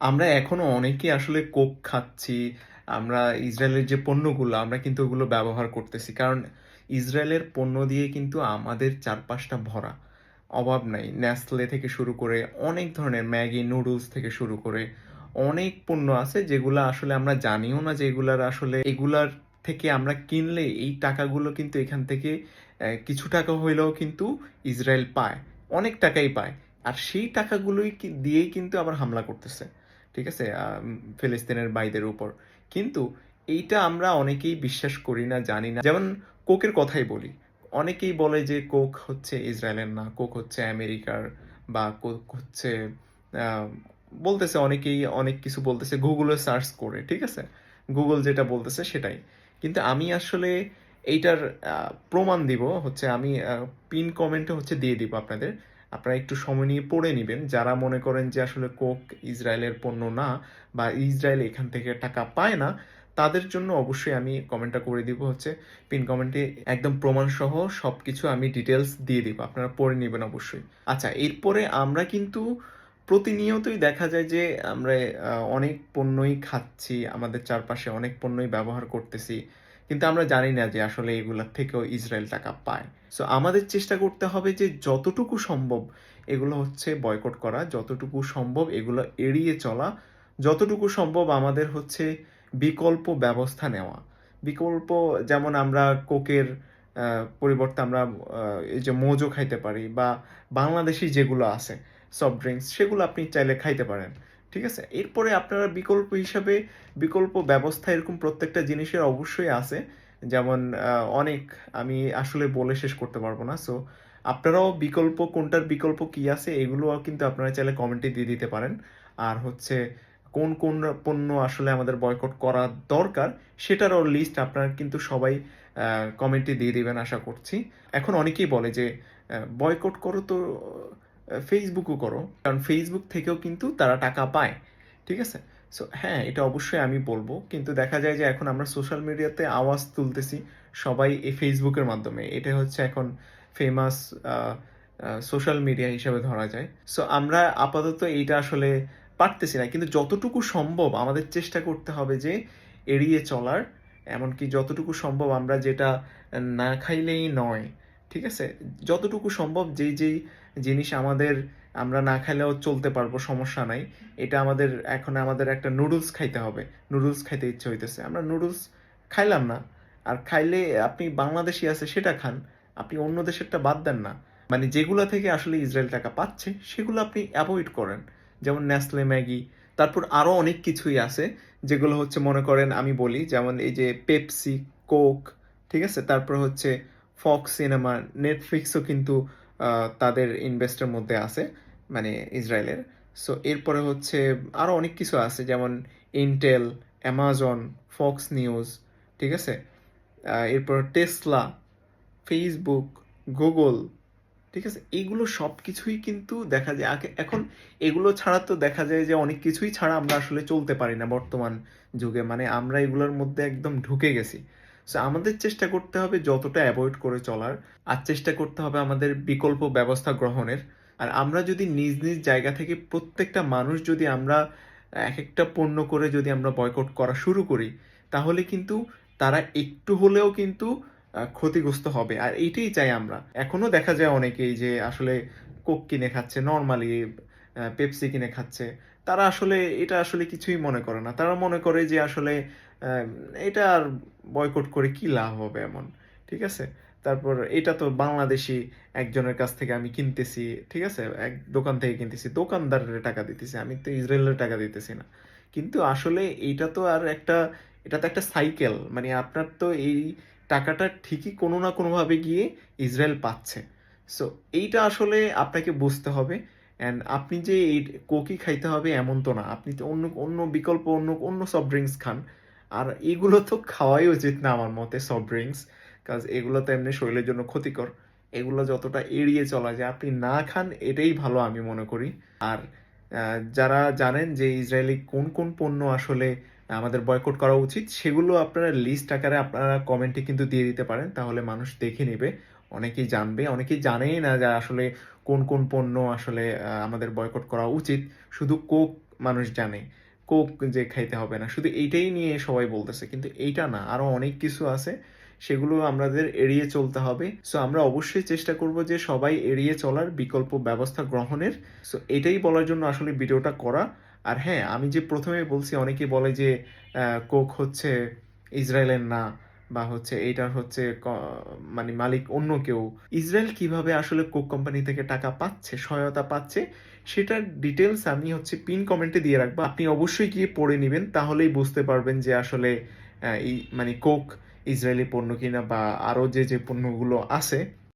আমরা এখনও অনেকে আসলে কোক খাচ্ছি, আমরা ইসরায়েলের যে পণ্যগুলো, আমরা কিন্তু ওগুলো ব্যবহার করতেছি। কারণ ইসরায়েলের পণ্য দিয়ে কিন্তু আমাদের চারপাশটা ভরা। অভাব নাই। নেসলে থেকে শুরু করে অনেক ধরনের ম্যাগি নুডলস থেকে শুরু করে অনেক পণ্য আছে যেগুলো আসলে আমরা জানিও না যে এগুলার আসলে এগুলার থেকে আমরা কিনলে এই টাকাগুলো কিন্তু এখান থেকে কিছু টাকা হইলেও কিন্তু ইসরায়েল পায়। অনেক টাকাই পায়। আর সেই টাকাগুলোই দিয়েই কিন্তু আবার হামলা করতেছে। ঠিক আছে? ফিলিস্তিনের ভাইদের উপর। কিন্তু এইটা আমরা অনেকেই বিশ্বাস করি না, জানি না। যেমন কোকের কথাই বলি। অনেকেই বলে যে কোক হচ্ছে ইসরায়েলের না, কোক হচ্ছে আমেরিকার বা কোক হচ্ছে বলতেছে অনেকেই, অনেক কিছু বলতেছে, গুগলে সার্চ করে, ঠিক আছে? গুগল যেটা বলতেছে সেটাই। কিন্তু আমি আসলে এইটার প্রমাণ দিব, হচ্ছে আমি পিন কমেন্টে হচ্ছে দিয়ে দিব আপনাদের। আপনারা একটু সময় নিয়ে পড়ে নেবেন। যারা মনে করেন যে আসলে কোক ইসরায়েলের পণ্য না বা ইসরায়েল এখান থেকে টাকা পায় না, তাদের জন্য অবশ্যই আমি কমেন্টটা করে দিব হচ্ছে, পিন কমেন্টে একদম প্রমাণ সহ সব কিছু আমি ডিটেলস দিয়ে দিব, আপনারা পড়ে নেবেন অবশ্যই। আচ্ছা এরপরে আমরা কিন্তু প্রতিনিয়তই দেখা যায় যে আমরা অনেক পণ্যই খাচ্ছি, আমাদের চারপাশে অনেক পণ্যই ব্যবহার করতেছি। কিন্তু আমরা জানি না যে আসলে এগুলোর থেকেও ইসরায়েল টাকা পায়। সো আমাদের চেষ্টা করতে হবে যে যতটুকু সম্ভব এগুলো হচ্ছে বয়কট করা, যতটুকু সম্ভব এগুলো এড়িয়ে চলা, যতটুকু সম্ভব আমাদের হচ্ছে বিকল্প ব্যবস্থা নেওয়া। বিকল্প যেমন আমরা কোকের পরিবর্তে আমরা এই যে মোজো খাইতে পারি বা বাংলাদেশি যেগুলো আছে সফট ড্রিঙ্কস সেগুলো আপনি চাইলে খাইতে পারেন। ঠিক আছে? এরপরে আপনারা বিকল্প হিসাবে, বিকল্প ব্যবস্থা এরকম প্রত্যেকটা জিনিসের অবশ্যই আছে। যেমন অনেক আমি আসলে বলে শেষ করতে পারব না। সো আপনারাও বিকল্প, কোনটার বিকল্প কি আছে, এগুলো কিন্তু আপনারা চাইলে কমেন্টে দিয়ে দিতে পারেন। আর হচ্ছে, কোন কোন পণ্য আসলে আমাদের বয়কট করা দরকার, সেটারও লিস্ট আপনারা কিন্তু সবাই কমেন্টে দিয়ে দিবেন, আশা করছি। এখন অনেকেই বলে যে বয়কট করো তো ফেসবুকও করো, কারণ ফেসবুক থেকেও কিন্তু তারা টাকা পায়, ঠিক আছে? সো হ্যাঁ এটা অবশ্যই আমি বলব, কিন্তু দেখা যায় যে এখন আমরা সোশ্যাল মিডিয়াতে আওয়াজ তুলতেছি সবাই এই ফেসবুকের মাধ্যমে। এটা হচ্ছে এখন ফেমাস সোশ্যাল মিডিয়া হিসেবে ধরা যায়। সো আমরা আপাতত এইটা আসলে পারতেছি না, কিন্তু যতটুকু সম্ভব আমাদের চেষ্টা করতে হবে যে এড়িয়ে চলার, এমনকি যতটুকু সম্ভব আমরা যেটা না খাইলেই নয় ঠিক আছে? যতটুকু সম্ভব যেই যেই জিনিস আমাদের আমরা না খাইলেও চলতে পারব, সমস্যা নাই। এটা আমাদের, এখন আমাদের একটা নুডলস খাইতে হবে। নুডলস খাইতে ইচ্ছে হইতেছে। আমরা নুডলস খাইলাম না। আর খাইলে আপনি বাংলাদেশি আছে, সেটা খান। আপনি অন্য দেশেরটা বাদ দেন না। মানে যেগুলো থেকে আসলে ইসরায়েল টাকা পাচ্ছে, সেগুলো আপনি অ্যাভয়েড করেন। যেমন নেসলে ম্যাগি তারপর আরও অনেক কিছুই আছে, যেগুলো হচ্ছে মনে করেন আমি বলি, যেমন এই যে পেপসি কোক ঠিক আছে? তারপর হচ্ছে ফক্স সিনেমা নেটফ্লিক্সও কিন্তু তাদের ইনভেস্টের মধ্যে আছে মানে ইসরায়েলের। সো এরপরে হচ্ছে আরও অনেক কিছু আছে, যেমন ইন্টেল অ্যামাজন ফক্স নিউজ ঠিক আছে? এরপর টেসলা ফেসবুক গুগল ঠিক আছে? এগুলো সব কিছুই কিন্তু দেখা যায়। আগে- এখন এগুলো ছাড়া তো দেখা যায় যে অনেক কিছুই ছাড়া আমরা আসলে চলতে পারি না বর্তমান যুগে। মানে আমরা এগুলোর মধ্যে একদম ঢুকে গেছি। সো আমাদের চেষ্টা করতে হবে যতটা অ্যাভয়েড করে চলার, আর চেষ্টা করতে হবে আমাদের বিকল্প ব্যবস্থা গ্রহণের। আর আমরা যদি নিজ নিজ জায়গা থেকে প্রত্যেকটা মানুষ যদি আমরা, এক একটা পণ্য করে যদি আমরা বয়কট করা শুরু করি, তাহলে কিন্তু তারা একটু হলেও কিন্তু ক্ষতিগ্রস্ত হবে। আর এইটাই চাই আমরা। এখনও দেখা যায় অনেকেই যে আসলে কোক কিনে খাচ্ছে নর্মালি পেপসি কিনে খাচ্ছে। তারা আসলে, এটা আসলে কিছুই মনে করে না। তারা মনে করে যে আসলে এটা আর বয়কট করে কি লাভ হবে এমন, ঠিক আছে? তারপর এটা তো বাংলাদেশি একজনের কাছ থেকে আমি কিনতেছি, ঠিক আছে? এক দোকান থেকে কিনতেছি, দোকানদারের টাকা দিতেছি, আমি তো ইসরায়েলের টাকা দিতেছি না। কিন্তু আসলে এইটা তো আর একটা, এটা তো একটা সাইকেল মানে আপনার তো এই টাকাটা ঠিকই কোনো না কোনোভাবে গিয়ে ইসরায়েল পাচ্ছে। সো এইটা আসলে আপনাকে বুঝতে হবে অ্যান্ড আপনি যে এই কোকি খাইতে হবে এমন তো না। আপনি তো অন্য অন্য বিকল্প, অন্য অন্য সফট ড্রিঙ্কস খান। আর এগুলো তো খাওয়াই উচিত না আমার মতে সফট ড্রিঙ্কস কাজ এগুলো তো এমনি শরীরের জন্য ক্ষতিকর। এগুলো যতটা এড়িয়ে চলা যায়, আপনি না খান এটাই ভালো আমি মনে করি। আর যারা জানেন যে ইসরায়েলি কোন কোন পণ্য আসলে আমাদের বয়কট করা উচিত, সেগুলো আপনারা লিস্ট আকারে আপনারা কমেন্টে কিন্তু দিয়ে দিতে পারেন, তাহলে মানুষ দেখে নেবে, অনেকেই জানবে। অনেকেই জানেই না যে আসলে কোন কোন পণ্য আসলে আমাদের বয়কট করা উচিত, শুধু কোক মানুষ জানে। কোক যে খাইতে হবে না। শুধু এইটাই নিয়ে সবাই বলতেছে, কিন্তু এইটা না, আরও অনেক কিছু আছে, সেগুলো আমাদের এড়িয়ে চলতে হবে। সো আমরা অবশ্যই চেষ্টা করব যে সবাই এড়িয়ে চলার বিকল্প ব্যবস্থা গ্রহণের। সো এটাই বলার জন্য আসলে ভিডিওটা করা। আর হ্যাঁ আমি যে প্রথমে বলছি, অনেকে বলে যে কোক হচ্ছে ইসরায়েলের না, বা হচ্ছে এইটার হচ্ছে মানে মালিক অন্য কেউ। ইসরায়েল কীভাবে আসলে কোক কোম্পানি থেকে টাকা পাচ্ছে, সহায়তা পাচ্ছে সেটার ডিটেলস আমি হচ্ছে পিন কমেন্টে দিয়ে রাখব। আপনি অবশ্যই গিয়ে পড়ে নেবেন, তাহলেই বুঝতে পারবেন যে আসলে এই মানে কোক ইসরায়েলি পণ্য কিনা বা আরও যে যে পণ্যগুলো আছে